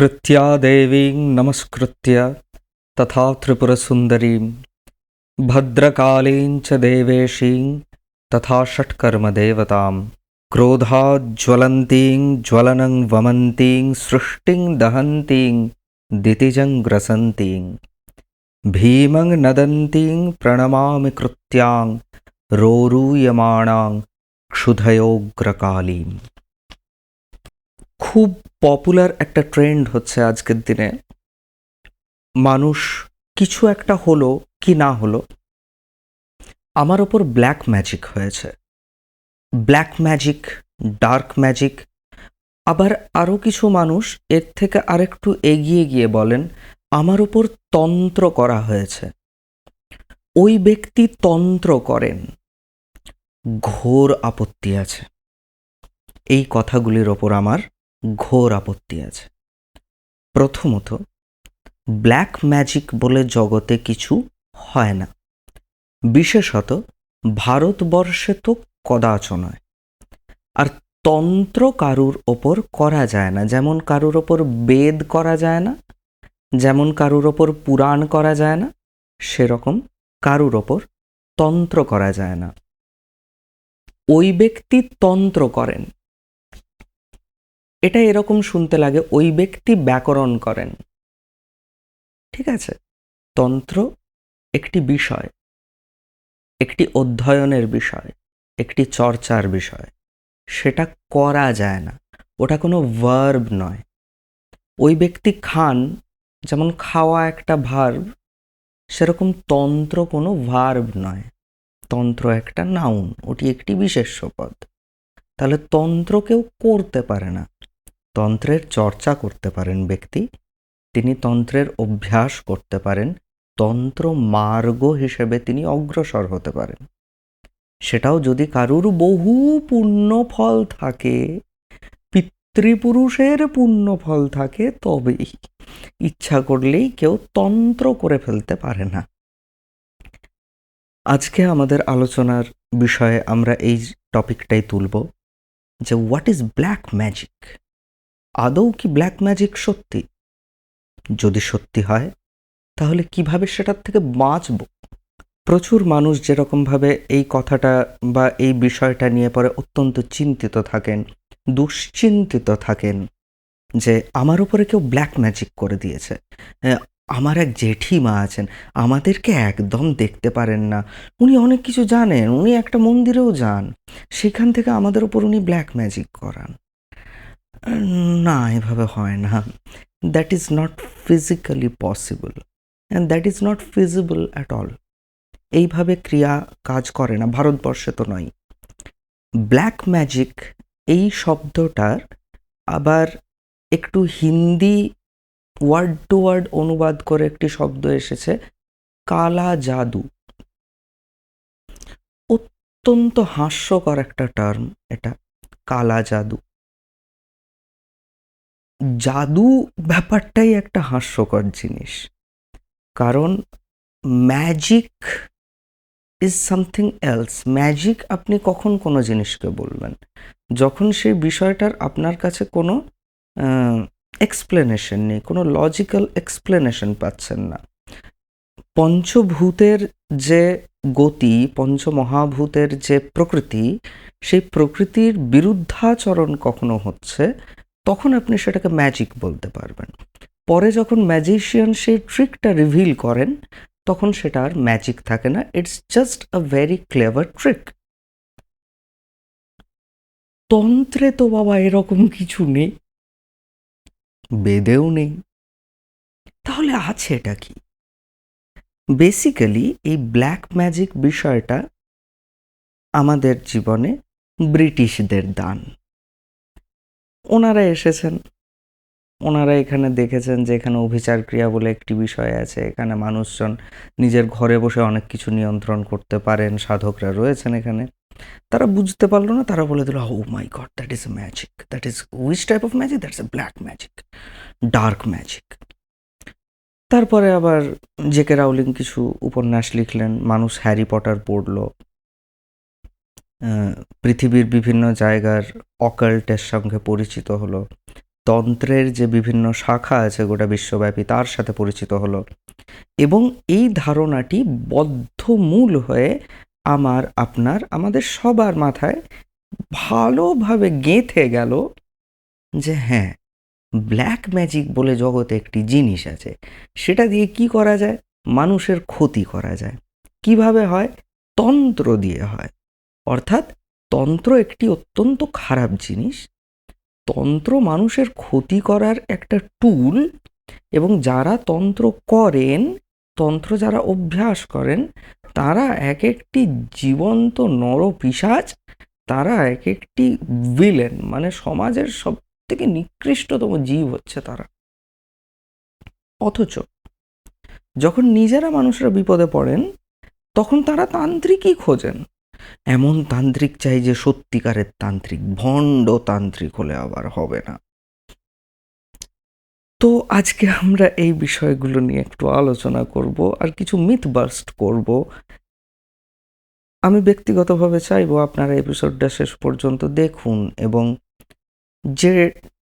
नमस्कृत्या देवीं नमस्कृत्य तथा त्रिपुरसुन्दरीं भद्रकालीं च देवेशीं तथा षट्कर्मदेवतां क्रोधाज्ज्वलन्तीं ज्वलनं वमन्तीं सृष्टिं दहन्तीं दितिजं ग्रसन्तीं भीमं नदन्तीं प्रणमामि कृत्यां रोरूयमाणां क्षुधयोग्रकालीम् খুব পপুলার একটা ট্রেন্ড হচ্ছে আজকের দিনে। মানুষ কিছু একটা হলো কি না হলো, আমার ওপর ব্ল্যাক ম্যাজিক হয়েছে। ব্ল্যাক ম্যাজিক ডার্ক ম্যাজিক আবার আরও কিছু মানুষ এর থেকে আরেকটু এগিয়ে গিয়ে বলেন, আমার ওপর তন্ত্র করা হয়েছে। ওই ব্যক্তি তন্ত্র করেন, ঘোর আপত্তি আছে। এই কথাগুলির ওপর আমার ঘোর আপত্তি আছে। প্রথমত, ব্ল্যাক ম্যাজিক বলে জগতে কিছু হয় না। বিশেষত, ভারতবর্ষে তো কদাচ নয়। আর তন্ত্র কারুর ওপর করা যায় না। যেমন কারুর ওপর বেদ করা যায় না, যেমন কারুর ওপর পুরাণ করা যায় না, সেরকম কারুর ওপর তন্ত্র করা যায় না। ওই ব্যক্তি তন্ত্র করেন। এটা এরকম শুনতে লাগে ওই ব্যক্তি ব্যাকরণ করেন। ঠিক আছে? তন্ত্র একটি বিষয়, একটি অধ্যয়নের বিষয়, একটি চর্চার বিষয়। সেটা করা যায় না। ওটা কোনো ভার্ব নয়। ওই ব্যক্তি খান, যেমন খাওয়া একটা ভার্ব সেরকম তন্ত্র কোনো ভার্ব নয়। তন্ত্র একটা নাউন ওটি একটি বিশেষ্য পদ। তাহলে তন্ত্র কেউ করতে পারে না। তন্ত্রের চর্চা করতে পারেন ব্যক্তি, তিনি তন্ত্রের অভ্যাস করতে পারেন, তন্ত্র মার্গ হিসেবে তিনি অগ্রসর হতে পারেন। সেটাও যদি কারুর বহু পুণ্য ফল থাকে, পিতৃপুরুষের পুণ্য ফল থাকে, তবেই ইচ্ছা করলেই কেউ তন্ত্র করে ফেলতে পারে না। আজকে আমাদের আলোচনার বিষয়ে আমরা এই টপিকটাই তুলব যে হোয়াট ইজ ব্ল্যাক ম্যাজিক আদৌ কি ব্ল্যাক ম্যাজিক সত্যি? যদি সত্যি হয়, তাহলে কীভাবে সেটার থেকে বাঁচব? প্রচুর মানুষ যেরকমভাবে এই কথাটা বা এই বিষয়টা নিয়ে পরে অত্যন্ত চিন্তিত থাকেন, দুশ্চিন্তিত থাকেন যে আমার উপরে কেউ ব্ল্যাক ম্যাজিক করে দিয়েছে। আমার এক জেঠিমা আছেন, আমাদেরকে একদম দেখতে পারেন না। উনি অনেক কিছু জানেন, উনি একটা মন্দিরেও যান। সেখান থেকে আমাদের উপর উনি ব্ল্যাক ম্যাজিক করান। না, এভাবে হয় না। That is not physically possible and that is not feasible at all এইভাবে ক্রিয়া কাজ করে না, ভারতবর্ষে তো নয়। ব্ল্যাক ম্যাজিক এই শব্দটার আবার একটু হিন্দি ওয়ার্ড টু ওয়ার্ড অনুবাদ করে একটি শব্দ এসেছে, কালা জাদু। অত্যন্ত হাস্যকর একটা টার্ম এটা, কালা জাদু। জাদু ব্যাপারটাই একটা হাস্যকর জিনিস। কারণ magic is something else magic আপনি কখন কোনো জিনিসকে বলবেন? যখন সেই বিষয়টার আপনার কাছে কোনো এক্সপ্লেনেশন নেই, কোনো লজিক্যাল এক্সপ্লেনেশন পাচ্ছেন না। পঞ্চভূতের যে গতি, পঞ্চমহাভূতের যে প্রকৃতি, সেই প্রকৃতির বিরুদ্ধাচরণ কখনো হচ্ছে তখন আপনি সেটাকে ম্যাজিক বলতে পারবেন। পরে যখন ম্যাজিশিয়ান সেই ট্রিকটা রিভিল করেন, তখন সেটা আর ম্যাজিক থাকে না it's just a very clever trick তন্ত্রে তো বাবা এরকম কিছু নেই। বেদেও নেই। তাহলে আছে এটা কি? বেসিক্যালি এই ব্ল্যাক ম্যাজিক বিষয়টা আমাদের জীবনে ব্রিটিশদের দান। ওনারা এসেছেন। ওনারা এখানে দেখেছেন যে এখানে অভিচার ক্রিয়া বলে একটি বিষয় আছে। এখানে মানুষজন নিজের ঘরে বসে অনেক কিছু নিয়ন্ত্রণ করতে পারেন। সাধকরা রয়েছেন এখানে। তারা বুঝতে পারল না, তারা বলে দিল ও my god that is magic that is which type of magic that's a black magic dark magic তারপরে আবার জেকে রাউলিং কিছু উপন্যাস লিখলেন। মানুষ হ্যারি পটার পড়ল। পৃথিবীর বিভিন্ন জায়গার অকাল্টের সঙ্গে পরিচিত হলো। তন্ত্রের যে বিভিন্ন শাখা আছে গোটা বিশ্বব্যাপী, তার সাথে পরিচিত হলো। এবং এই ধারণাটি বদ্ধমূল হয়ে আমার, আপনার, আমাদের সবার মাথায় ভালোভাবে গেঁথে গেল যে হ্যাঁ ব্ল্যাক ম্যাজিক বলে জগতে একটি জিনিস আছে। সেটা দিয়ে কি করা যায়? মানুষের ক্ষতি করা যায়। কীভাবে হয়? তন্ত্র দিয়ে হয়। অর্থাৎ তন্ত্র একটি অত্যন্ত খারাপ জিনিস। তন্ত্র মানুষের ক্ষতি করার একটা টুল এবং যারা তন্ত্র করেন, তন্ত্র যারা অভ্যাস করেন, তারা এক একটি জীবন্ত নরপিশাচ, তারা এক একটি ভিলেন মানে সমাজের সব থেকে নিকৃষ্টতম জীব হচ্ছে তারা। অথচ যখন নিজেরা মানুষরা বিপদে পড়েন, তখন তারা তান্ত্রিকই খোঁজেন। এমন তান্ত্রিক চাই যে সত্যিকারের তান্ত্রিক, ভণ্ড তান্ত্রিক হলে আবার হবে না। তো আজকে আমরা এই বিষয়গুলো নিয়ে একটু আলোচনা করব আর কিছু মিথ বাস্ট করব। আমি ব্যক্তিগতভাবে চাইব আপনারা এপিসোডটা শেষ পর্যন্ত দেখুন এবং যে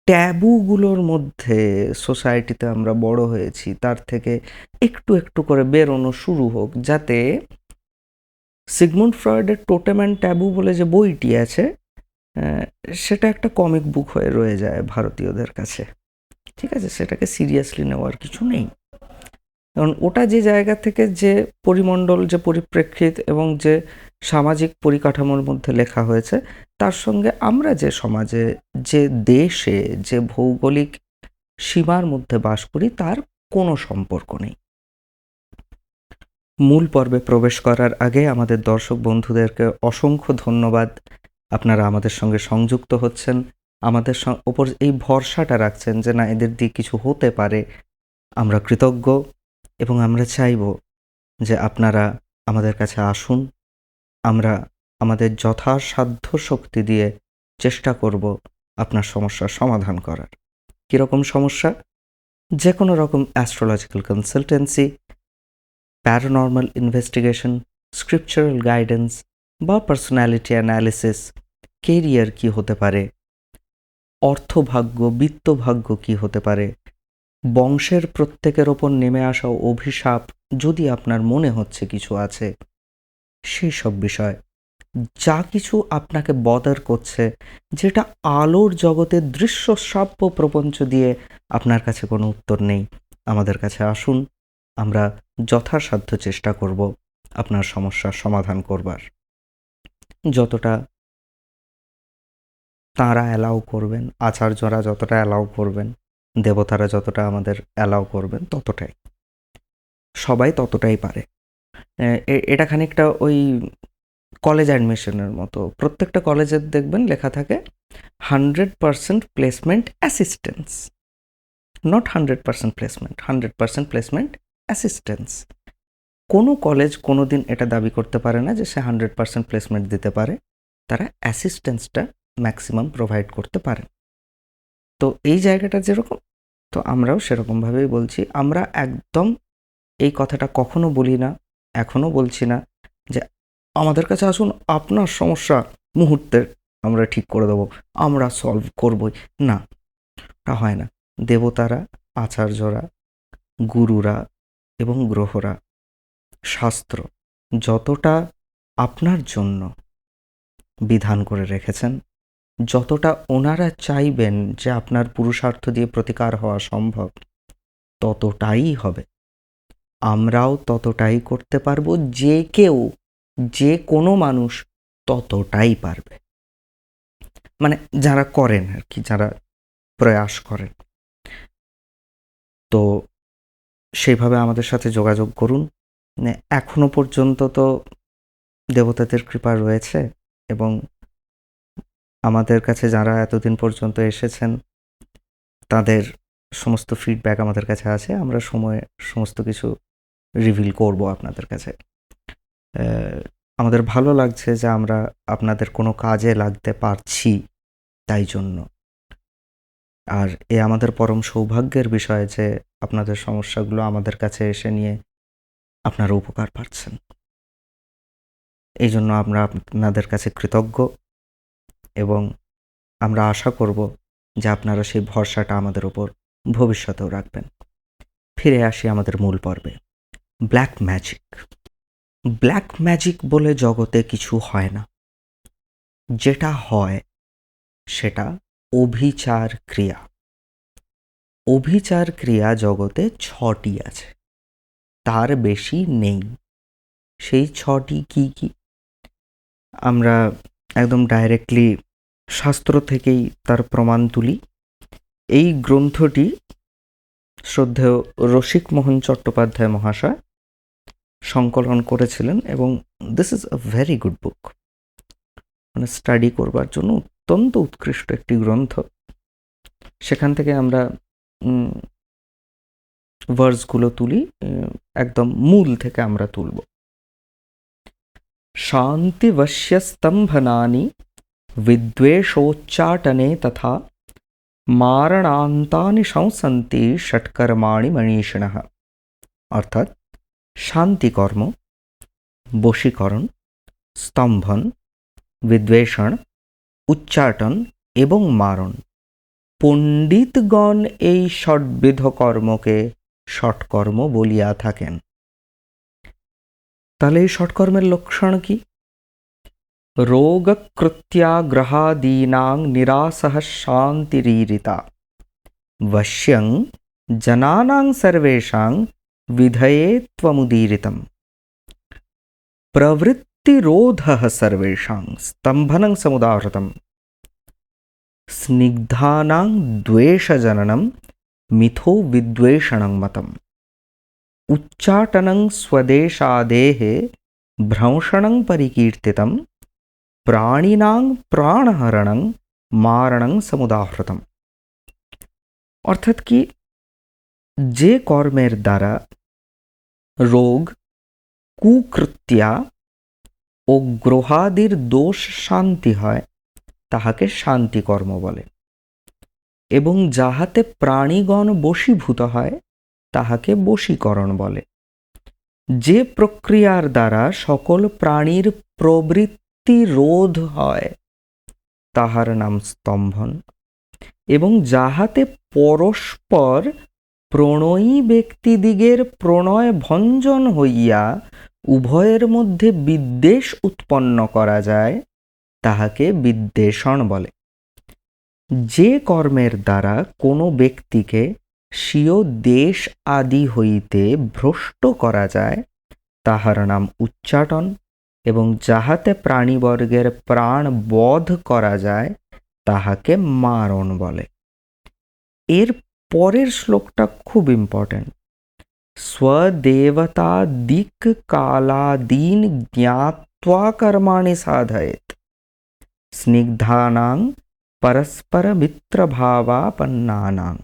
ট্যাবুগুলোর মধ্যে সোসাইটিতে আমরা বড় হয়েছি, তার থেকে একটু একটু করে বেরোনো শুরু হোক, যাতে সিগমুন্ড ফ্রয়েডের টোটেম অ্যান্ড ট্যাবু বলে যে বইটি আছে সেটা একটা কমিক বুক হয়ে রয়ে যায় ভারতীয়দের কাছে। ঠিক আছে? সেটাকে সিরিয়াসলি নেওয়ার কিছু নেই। কারণ ওটা যে জায়গা থেকে যে পরিমণ্ডল, যে পরিপ্রেক্ষিত এবং যে সামাজিক পরিকাঠামোর মধ্যে লেখা হয়েছে, তার সঙ্গে আমরা যে সমাজে, যে দেশে, যে ভৌগোলিক সীমার মধ্যে বাস করি, তার কোনো সম্পর্ক নেই। মূল পর্বে প্রবেশ করার আগে আমাদের দর্শক বন্ধুদেরকে অসংখ্য ধন্যবাদ। আপনারা আমাদের সঙ্গে সংযুক্ত হচ্ছেন। আমাদের ওপর এই ভরসাটা রাখছেন যে না, এদের দিয়ে কিছু হতে পারে। আমরা কৃতজ্ঞ এবং আমরা চাইব যে আপনারা আমাদের কাছে আসুন। আমরা আমাদের যথাসাধ্য শক্তি দিয়ে চেষ্টা করব আপনার সমস্যার সমাধান করার। কীরকম সমস্যা? যে কোনো রকম astrological consultancy paranormal investigation scriptural guidance বা পার্সোনালিটি অ্যানালিসিস কেরিয়ার কি হতে পারে? অর্থভাগ্য, বিত্তভাগ্য কি হতে পারে? বংশের প্রত্যেকের ওপর নেমে আসা অভিশাপ যদি আপনার মনে হচ্ছে কিছু আছে সেই সব বিষয়। যা কিছু আপনাকে বদার করছে, যেটা আলোর জগতের দৃশ্য শ্রাব্য প্রপঞ্চ দিয়ে আপনার কাছে কোনো উত্তর নেই। আমাদের কাছে আসুন আমরা যথাসাধ্য চেষ্টা করব আপনার সমস্যার সমাধান করবার। যতটা তাঁরা অ্যালাউ করবেন, আচার্যরা যতটা অ্যালাউ করবেন, দেবতারা যতটা আমাদের অ্যালাউ করবেন, ততটাই। সবাই ততটাই পারে। এটা খানিকটা ওই কলেজ অ্যাডমিশনের মতো। প্রত্যেকটা কলেজের দেখবেন লেখা থাকে, hundred percent placement assistance not hundred percent placement, hundred percent placement assistance কোনো কলেজ কোনো দিন এটা দাবি করতে পারে না যে সে হান্ড্রেড পার্সেন্ট প্লেসমেন্ট দিতে পারে। তারা অ্যাসিস্ট্যান্সটা ম্যাক্সিমাম প্রোভাইড করতে পারে। তো এই জায়গাটা যেরকম, তো আমরাও সেরকমভাবেই বলছি। আমরা একদম এই কথাটা কখনো বলি না এখনও বলছি না যে আমাদের কাছে আসুন, আপনার সমস্যা মুহূর্তে আমরা ঠিক করে দেবো, আমরা সলভ করবই। না হয় না। দেবতারা, আচার্যরা, গুরুরা এবং গ্রহরা। শাস্ত্র যতটা আপনার জন্য বিধান করে রেখেছেন, যতটা ওনারা চাইবেন যে আপনার পুরুষার্থ দিয়ে প্রতিকার হওয়া সম্ভব, ততটাই হবে। আমরাও ততটাই করতে পারব, যে কেউ, যে কোনো মানুষ ততটাই পারবে। মানে যারা করেন আর কি, যারা প্রয়াস করেন। তো সেইভাবে আমাদের সাথে যোগাযোগ করুন। মানে এখনও পর্যন্ত তো দেবতাদের কৃপা রয়েছে এবং আমাদের কাছে যারা এতদিন পর্যন্ত এসেছেন, তাদের সমস্ত ফিডব্যাক আমাদের কাছে আছে। আমরা সময়ে, সমস্ত কিছু রিভিল করব আপনাদের কাছে। আমাদের ভালো লাগছে যে আমরা আপনাদের কোনো কাজে লাগতে পারছি তাই জন্য। আর এ আমাদের পরম সৌভাগ্যের বিষয় যে আপনাদের সমস্যাগুলো আমাদের কাছে এসে নিয়ে আপনারা উপকার পাচ্ছেন। এই জন্য আমরা আপনাদের কাছে কৃতজ্ঞ এবং আমরা আশা করব যে আপনারা সেই ভরসাটা আমাদের ওপর ভবিষ্যতেও রাখবেন। ফিরে আসি আমাদের মূল পর্বে। Black magic. ব্ল্যাক ম্যাজিক বলে জগতে কিছু হয় না। যেটা হয় সেটা অভিচার ক্রিয়া। অভিচার ক্রিয়া জগতে ছটি আছে। তার বেশি নেই। সেই ছটি কি কি? আমরা একদম ডাইরেক্টলি শাস্ত্র থেকেই তার প্রমাণ তুলি। এই গ্রন্থটি শ্রদ্ধেয় রসিক মোহন চট্টোপাধ্যায় মহাশয় সংকলন করেছিলেন এবং this is a very good book মানে স্টাডি করবার জন্য অত্যন্ত উৎকৃষ্ট একটি গ্রন্থ। সেখান থেকে আমরা ভার্সগুলো তুলি একদম মূল থেকে আমরা তুলব। শান্তিবশ্যস্তম্ভনানি বিদ্বেষোচ্চাটনে তথা মারণান্তানি সংসন্তি ষটকর্মাণি মনীষিণ অর্থাৎ শান্তিকর্ম, বশীকরণ, স্তম্ভন, বিদ্বেষণ উচ্চাটন এবং মারণ। পণ্ডিতগণ এই ষটবিধ কর্মকে ষটকর্ম বলিয়া থাকেন। তাহলে এই ষটকর্মের লক্ষণ কি? রোগকৃত্যাগ্রহাদীনাং নিরাসহ শান্তিরীরিতা। বশ্যং জনানাং সর্বেষাং বিধয়ে ত্বমুদীরিতম। প্রবৃত্ত भक्तिरोधः सर्व स्तंभन समुदाहृतं स्निग्धानां द्वेशजनन मिथो विदेशण मत उच्चाटन स्वदेशादेः भ्रंशण परिकीर्तितं प्राणिनां प्राणहरण मारण समुदाहृतम। अर्थात कि जे कॉर्मेर द्वारा रोग, कुकृत्या ও গ্রহাদির দোষ শান্তি হয়, তাহাকে শান্তি কর্ম বলে। এবং যাহাতে প্রাণীগণ বশীভূত হয়, তাহাকে বশীকরণ বলে। যে প্রক্রিয়ার দ্বারা সকল প্রাণীর প্রবৃত্তি রোধ হয়, তাহার নাম স্তম্ভন। এবং যাহাতে পরস্পর প্রণয়ী ব্যক্তিদিগের প্রণয় ভঞ্জন হইয়া উভয়ের মধ্যে বিদ্বেষ উৎপন্ন করা যায়, তাহাকে বিদ্বেষণ বলে। যে কর্মের দ্বারা কোনো ব্যক্তিকে স্বীয় দেশ আদি হইতে ভ্রষ্ট করা যায়, তাহার নাম উচ্চাটন, এবং যাহাতে প্রাণীবর্গের প্রাণ বধ করা যায়, তাহাকে মারণ বলে। এর পরের শ্লোকটা খুব ইম্পর্টেন্ট স্বদেবতা দিক কালাদীন জ্ঞাত্বা কর্মাণি সাধয়েত স্নিগ্ধানাং পরস্পর মিত্রভাবাপন্নানাং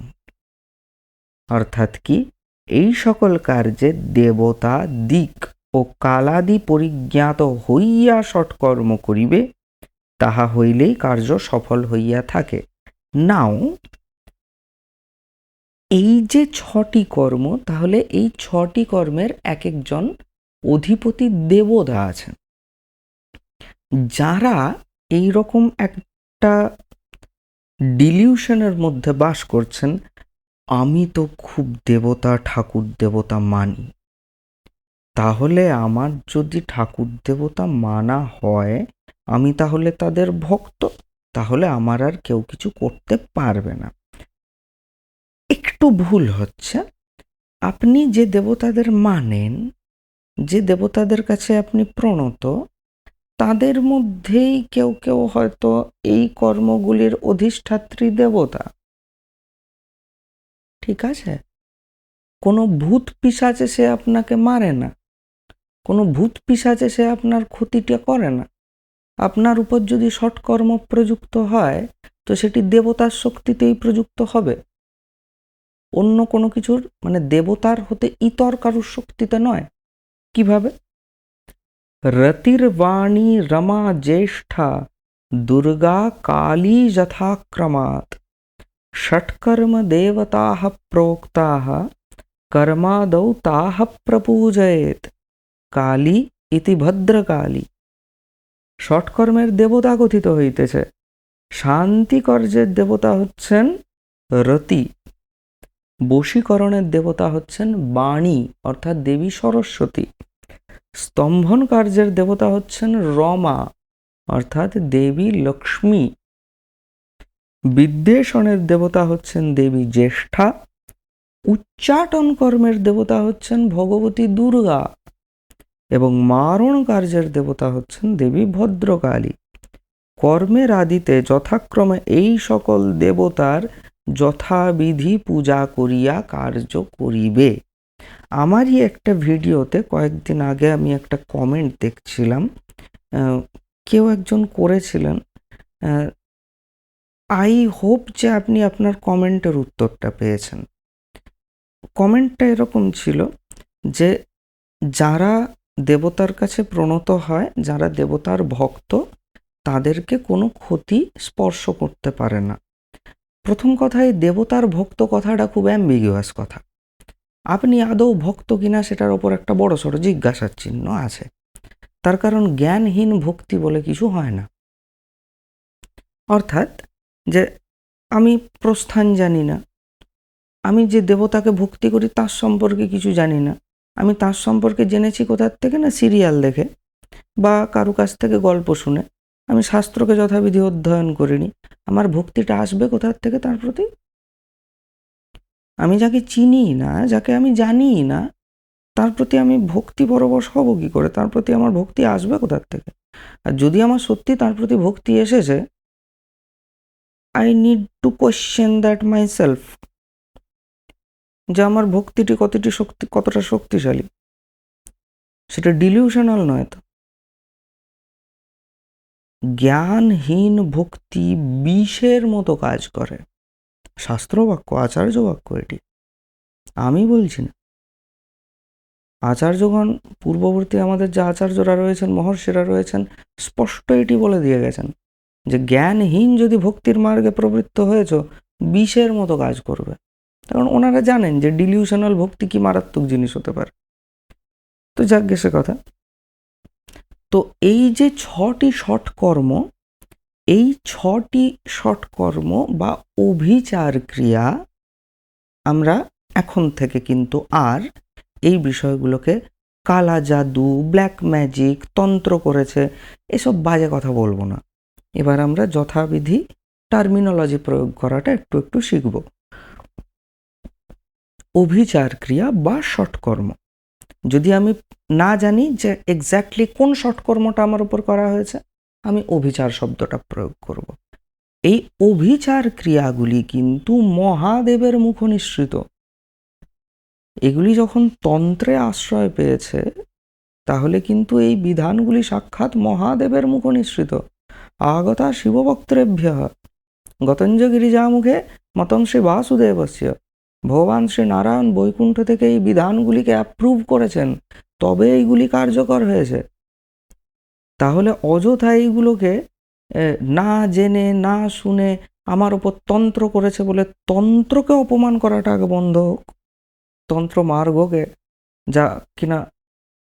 অর্থাৎ কি এই সকল কার্যে দেবতা, দিক ও কালাদি পরিজ্ঞাত হইয়া সৎকর্ম করিবে, তাহা হইলেই কার্য সফল হইয়া থাকে। নাও এই যে ছটি কর্ম, তাহলে এই ছটি কর্মের এক একজন অধিপতি দেবতা আছেন। যারা এই রকম একটা ডিলিউশনের মধ্যে বাস করছেন, আমি তো খুব দেবতা, ঠাকুর দেবতা মানি। তাহলে আমার যদি ঠাকুর দেবতা মানা হয়, আমি তাহলে তাদের ভক্ত? তাহলে আমার আর কেউ কিছু করতে পারবে না। একটু ভুল হচ্ছে। আপনি যে দেবতাদের মানেন, যে দেবতাদের কাছে আপনি প্রণত, তাদের মধ্যেই কেউ কেউ হয়তো এই কর্মগুলির অধিষ্ঠাত্রী দেবতা। ঠিক আছে? কোনো ভূত পিসাচে সে আপনাকে মারে না। কোনো ভূত পিসাচে সে আপনার ক্ষতিটা করে না। আপনার উপর যদি সৎকর্ম প্রযুক্ত হয়, তো সেটি দেবতার শক্তিতেই প্রযুক্ত হবে। অন্য কোনো কিছুর মানে দেবতার হতে ইতর কারুর শক্তিতে নয়। কীভাবে? রতির বাণী রমা জ্যেষ্ঠা, দুর্গা কালী যথাক্রমাৎ। ষটকর্ম দেবতা প্রোক্তা কর্মাদৌ তাহ প্রপূজয়েত। কালী ইতি ভদ্রকালী। ষটকর্মের দেবতা কথিত হইতেছে। শান্তিকর্যের দেবতা হচ্ছেন রতি। বশীকরণের দেবতা হচ্ছেন বাণী, অর্থাৎ দেবী সরস্বতী। স্তম্ভন কার্যের দেবতা হচ্ছেন রমা, অর্থাৎ দেবী লক্ষ্মী। বিদ্বেষণের দেবতা হচ্ছেন দেবী জ্যেষ্ঠা। উচ্চাটন কর্মের দেবতা হচ্ছেন ভগবতী দুর্গা। এবং মারণ কার্যের দেবতা হচ্ছেন দেবী ভদ্রকালী। কর্মের আদিতে যথাক্রমে এই সকল দেবতার যথাবিধি পূজা করিয়া কার্য করিবে। আমারই একটা ভিডিওতে কয়েকদিন আগে আমি একটা কমেন্ট দেখছিলাম কেউ একজন করেছিলেন আই হোপ যে আপনি আপনার কমেন্টের উত্তরটা পেয়েছেন। কমেন্টটা এরকম ছিল যে, যারা দেবতার কাছে প্রণত হয়, যারা দেবতার ভক্ত, তাদেরকে কোনো ক্ষতি স্পর্শ করতে পারে না। প্রথম কথায় দেবতার ভক্ত কথাটা খুব অ্যাম্বিগুয়াস কথা। আপনি আদৌ ভক্ত কিনা সেটার ওপর একটা বড় সড়ো জিজ্ঞাসার চিহ্ন আছে। তার কারণ জ্ঞানহীন ভক্তি বলে কিছু হয় না। অর্থাৎ যে আমি প্রস্থান জানি না, আমি যে দেবতাকে ভক্তি করি তার সম্পর্কে কিছু জানি না, আমি তার সম্পর্কে জেনেছি কোথার থেকে না সিরিয়াল দেখে, বা কারও কাছ থেকে গল্প শুনে আমি শাস্ত্রকে যথাবিধি অধ্যয়ন করিনি। আমার ভক্তিটা আসবে কোথার থেকে তার প্রতি? আমি যাকে চিনি না, যাকে আমি জানি না, তার প্রতি আমি ভক্তি পরবশ হব কি করে? তার প্রতি আমার ভক্তি আসবে কোথার থেকে? আর যদি আমার সত্যি তার প্রতি ভক্তি এসেছে I need to question that myself যে আমার ভক্তিটি কতটি শক্তি, কতটা শক্তিশালী। সেটা ডিলিউশনাল নয় তো। জ্ঞানহীন ভক্তি বিষের মতো কাজ করে। শাস্ত্রবাক্য আচার্য বাক্য এটি। আমি বলছি না। আচার্যগণ পূর্ববর্তী আমাদের যে আচার্যরা রয়েছেন, মহর্ষিরা রয়েছেন, স্পষ্ট এটি বলে দিয়ে গেছেন যে, জ্ঞানহীন যদি ভক্তির মার্গে প্রবৃত্ত হয়েছ, বিষের মতো কাজ করবে। কারণ ওনারা জানেন যে, ডিলিউশনাল ভক্তি কি মারাত্মক জিনিস হতে পারে। তো যাক সে কথা। তো এই যে ছটি সৎকর্ম এই ছটি সৎকর্ম বা অভিচার ক্রিয়া আমরা এখন থেকে কিন্তু আর এই বিষয়গুলোকে কালা জাদু, ব্ল্যাক ম্যাজিক, তন্ত্র করেছে, এসব বাজে কথা বলব না। এবার আমরা যথাবিধি টার্মিনোলজি প্রয়োগ করাটা একটু একটু শিখব। অভিচার ক্রিয়া বা সৎকর্ম যদি আমি না জানি যে এক্স্যাক্টলি কোন সৎকর্মটা আমার উপর করা হয়েছে, আমি অভিচার শব্দটা প্রয়োগ করব। এই অভিচার ক্রিয়াগুলি কিন্তু মহাদেবের মুখ নিঃসৃত এগুলি যখন তন্ত্রে আশ্রয় পেয়েছে, তাহলে কিন্তু এই বিধানগুলি সাক্ষাৎ মহাদেবের মুখ নিঃসৃত আগতা শিবভক্তরেভ্য গতঞ্জ গিরিজামুখে মতং শ্রী বাসুদেবস্য। ভগবান শ্রী নারায়ণ বৈকুণ্ঠ থেকে এই বিধানগুলিকে অ্যাপ্রুভ করেছেন, তবে এইগুলি কার্যকর হয়েছে। তাহলে অযথা এইগুলোকে না জেনে, না শুনে আমার ওপর তন্ত্র করেছে বলে তন্ত্রকে অপমান করাটা আগে বন্ধ হোক। তন্ত্র মার্গকে যা কিনা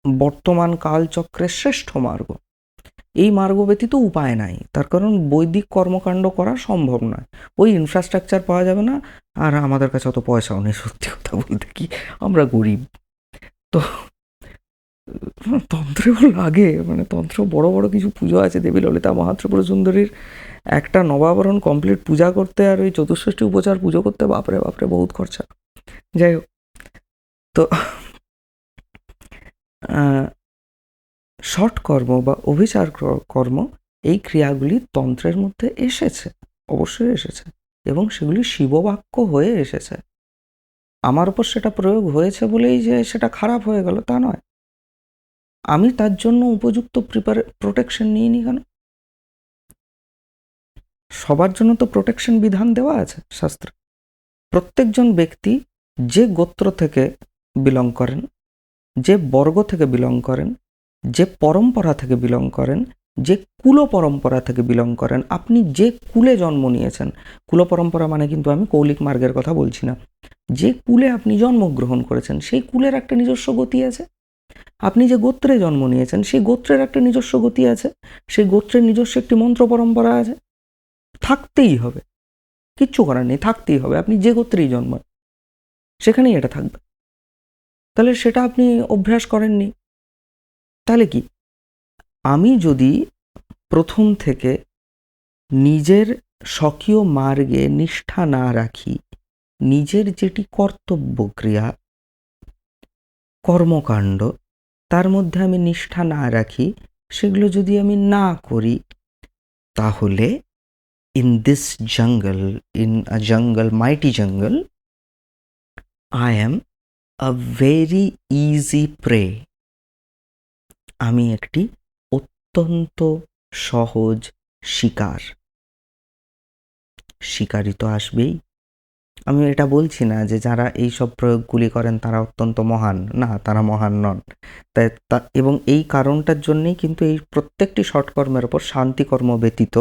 বর্তমান কালচক্রের শ্রেষ্ঠ মার্গ। এই মার্গ ব্যতীত উপায় নাই। তার কারণ বৈদিক কর্মকাণ্ড করা সম্ভব নয়। ওই ইনফ্রাস্ট্রাকচার পাওয়া যাবে না। আর আমাদের কাছে অত পয়সাও নেই, সত্যি কথা বলতে কি? আমরা গরিব। তো তন্ত্রেও লাগে। মানে তন্ত্র বড় বড় কিছু পুজো আছে। দেবী ললিতা মহাত্রিপুর সুন্দরীর একটা নবাবরণ কমপ্লিট পূজা করতে আর ওই চতুষ্ষষ্ঠী উপচার পুজো করতে, বাপরে বাপরে, বহুত খরচা। যাই হোক। তো শর্ট কর্ম বা অভিচার কর্ম এই ক্রিয়াগুলি তন্ত্রের মধ্যে এসেছে, অবশ্যই এসেছে এবং সেগুলি শিববাক্য হয়ে এসেছে। আমার ওপর সেটা প্রয়োগ হয়েছে বলেই যে সেটা খারাপ হয়ে গেল তা নয়। আমি তার জন্য উপযুক্ত প্রিপারে প্রোটেকশন নিইনি কেন? সবার জন্য তো প্রোটেকশন বিধান দেওয়া আছে, শাস্ত্রে। প্রত্যেকজন ব্যক্তি যে গোত্র থেকে বিলং করেন, যে বর্গ থেকে বিলং করেন যে পরম্পরা থেকে বিলং করেন, যে কুল পরম্পরা থেকে বিলং করেন, আপনি যে কুলে জন্ম নিয়েছেন, কুল পরম্পরা মানে কিন্তু আমি কৌলিক মার্গের কথা বলছি না, যে কুলে আপনি জন্মগ্রহণ করেছেন, সেই কুলের একটা নিজস্ব গতি আছে? আপনি যে গোত্রে জন্ম নিয়েছেন, সেই গোত্রের একটা নিজস্ব গতি আছে? সেই গোত্রের নিজস্ব একটি মন্ত্র পরম্পরা আছে? থাকতেই হবে। কিচ্ছু করার নেই, থাকতেই হবে, আপনি যে গোত্রেই জন্মান, সেখানেই এটা থাকবে। তাহলে সেটা আপনি অভ্যাস করেননি। তাহলে কি? আমি যদি প্রথম থেকে নিজের স্বকীয় মার্গে নিষ্ঠা না রাখি, নিজের যেটি কর্তব্য ক্রিয়া, কর্মকাণ্ড, তার মধ্যে আমি নিষ্ঠা না রাখি, সেগুলো যদি আমি না করি, তাহলে in this jungle in a jungle mighty jungle I am a very easy prey আমি একটি অত্যন্ত সহজ শিকার। শিকারই তো আসবেই। আমি এটা বলছি না যে যারা এই সব প্রয়োগগুলি করেন তারা অত্যন্ত মহান। না, তারা মহান নন। তাই এবং এই কারণটার জন্যেই কিন্তু এই প্রত্যেকটি সৎকর্মের ওপর শান্তিকর্ম ব্যতীত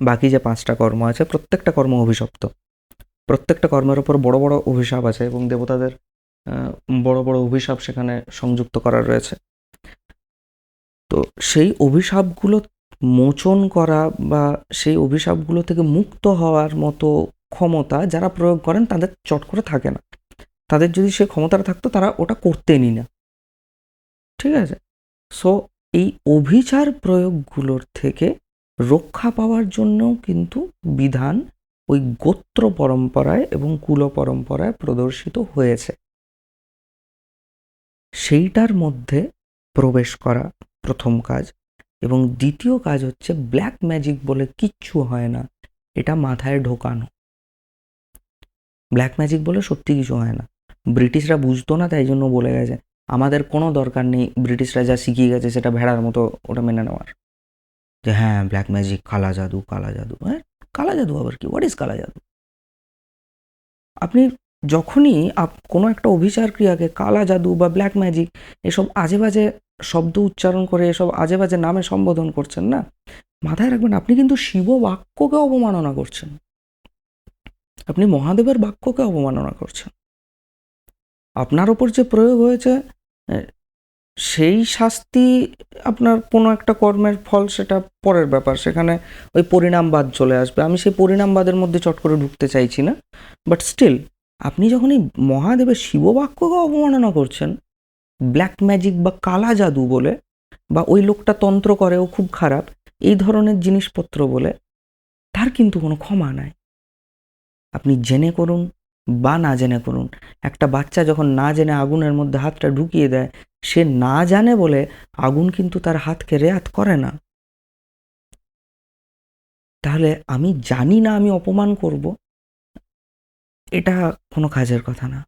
বাকি যে পাঁচটা কর্ম আছে, প্রত্যেকটা কর্ম অভিশপ্ত। প্রত্যেকটা কর্মের ওপর বড় বড় অভিশাপ আছে এবং দেবতাদের বড় বড় অভিশাপ সেখানে সংযুক্ত করা রয়েছে। তো সেই অভিশাপগুলো মোচন করা বা সেই অভিশাপগুলো থেকে মুক্ত হওয়ার মতো ক্ষমতা যারা প্রয়োগ করেন তাদের চট করে থাকে না। তাদের যদি সে ক্ষমতাটা থাকতো তারা ওটা করতেনই না। ঠিক আছে? সো এই অভিচার প্রয়োগগুলোর থেকে রক্ষা পাওয়ার জন্যও কিন্তু বিধান ওই গোত্র পরম্পরায় এবং কুল পরম্পরায় প্রদর্শিত হয়েছে। সেইটার মধ্যে প্রবেশ করা প্রথম কাজ। এবং দ্বিতীয় কাজ হচ্ছে ব্ল্যাক ম্যাজিক বলে কিচ্ছু হয় না, এটা মাথায় ঢোকানো। ব্ল্যাক ম্যাজিক বলে সত্যি কিছু হয় না। ব্রিটিশরা বুঝতো না, তাই জন্য বলে গেছে, আমাদের কোনো দরকার নেই, ব্রিটিশরা যা শিখিয়ে গেছে সেটা ভেড়ার মতো ওটা মেনে নেওয়ার। যে হ্যাঁ ব্ল্যাক ম্যাজিক কালা জাদু কালা জাদু হ্যাঁ কালা জাদু আবার কি? হোয়াট ইজ কালা জাদু? আপনি যখনই আপ- কোনো একটা অভিচার ক্রিয়াকে কালা জাদু বা ব্ল্যাক ম্যাজিক এসব আজে বাজে শব্দ উচ্চারণ করে এসব আজে বাজে নামে সম্বোধন করছেন না? মাথায় রাখবেন, আপনি কিন্তু শিব বাক্যকে অবমাননা করছেন। আপনি মহাদেবের বাক্যকে অবমাননা করছেন। আপনার ওপর যে প্রয়োগ হয়েছে সেই শাস্তি আপনার কোনো একটা কর্মের ফল সেটা পরের ব্যাপার। সেখানে ওই পরিণামবাদ চলে আসবে। আমি সেই পরিণামবাদের মধ্যে চট করে ঢুকতে চাইছি না। বাট স্টিল, আপনি যখন এই মহাদেবের শিববাক্যকে অবমাননা করছেন ব্ল্যাক ম্যাজিক বা কালা জাদু বলে, বা ওই লোকটা তন্ত্র করে, ও খুব খারাপ, এই ধরনের জিনিসপত্র বলে, তার কিন্তু কোনো ক্ষমা নাই। আপনি জেনে করুন বা না জেনে করুন, একটা বাচ্চা যখন না জেনে আগুনের মধ্যে হাতটা ঢুকিয়ে দেয়, সে না জানে বলে আগুন কিন্তু তার হাতকে রেয়াত করে না। তাহলে আমি জানি না আমি অপমান করব, এটা কোনো কাজের কথা না।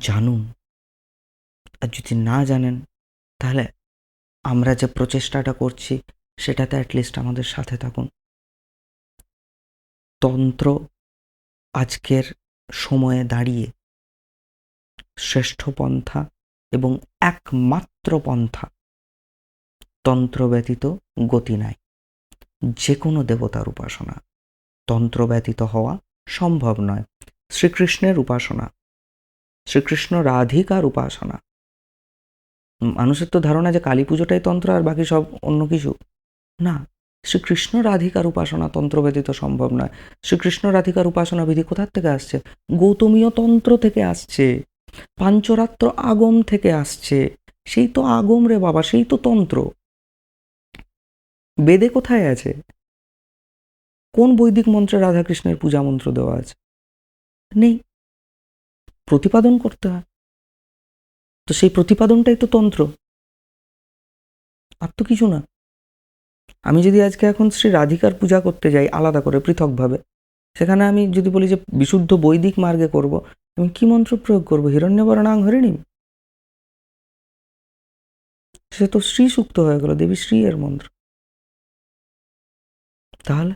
জানুন। আর যদি না জানেন, তাহলে আমরা যে প্রচেষ্টাটা করছি, সেটাতে অ্যাটলিস্ট আমাদের সাথে থাকুন। তন্ত্র আজকের সময়ে দাঁড়িয়ে শ্রেষ্ঠ পন্থা এবং একমাত্র পন্থা তন্ত্র ব্যতীত গতি নাই। যে কোনো দেবতার উপাসনা। তন্ত্র ব্যতীত হওয়া সম্ভব নয়। শ্রীকৃষ্ণের উপাসনা। শ্রীকৃষ্ণ রাধিকার উপাসনা। মানুষের তো ধারণা যে কালী পুজোটাই তন্ত্র আর বাকি সব অন্য কিছু। না, শ্রীকৃষ্ণ রাধিকার উপাসনা তন্ত্র ব্যতীত সম্ভব নয়। শ্রীকৃষ্ণ রাধিকার উপাসনা বিধি কোথার থেকে আসছে? গৌতমীয় তন্ত্র থেকে আসছে। পাঞ্চরাত্র আগম থেকে আসছে। সেই তো আগম রে বাবা, সেই তো তন্ত্র। বেদে কোথায় আছে? কোন বৈদিক মন্ত্রে রাধাকৃষ্ণের পূজা মন্ত্র দেওয়া আছে? নেই। প্রতিপাদন করতে হয়। তো সেই প্রতিপাদনটাই তো তন্ত্র। আর তো কিছু না। আমি যদি আজকে এখন শ্রী রাধিকার পূজা করতে যাই আলাদা করে, পৃথকভাবে, সেখানে আমি যদি বলি যে বিশুদ্ধ বৈদিক মার্গে করব, আমি কি মন্ত্র প্রয়োগ করব? হিরণ্যবরণাং হরিণীম? সে তো শ্রী সুক্ত হয়ে গেল, দেবী শ্রী এর মন্ত্র। তাহলে?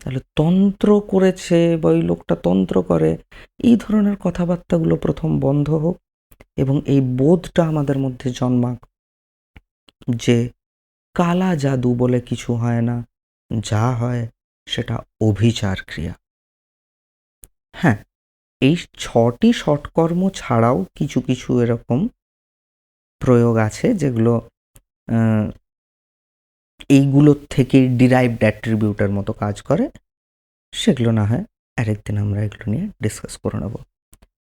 তাহলে তন্ত্র করেছে বা ওই লোকটা তন্ত্র করে, এই ধরনের কথাবার্তাগুলো প্রথম বন্ধ হোক। এবং এই বোধটা আমাদের মধ্যে জন্মাক যে কালা জাদু বলে কিছু হয় না, যা হয় সেটা অভিচার ক্রিয়া। হ্যাঁ এই ছটি সৎকর্ম ছাড়াও কিছু কিছু এরকম প্রয়োগ আছে যেগুলো এইগুলোর থেকে ডিরাইভড অ্যাট্রিবিউটের মতো কাজ করে। সেগুলো না হয় আরেকদিন আমরা এগুলো নিয়ে ডিসকাস করে নেব।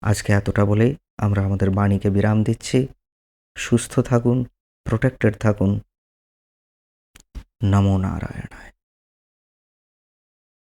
আজকে এতটা বলেই আমরা আমাদের বাণীকে বিরাম দিচ্ছি। সুস্থ থাকুন প্রোটেক্টেড থাকুন। নমো নারায়ণায়।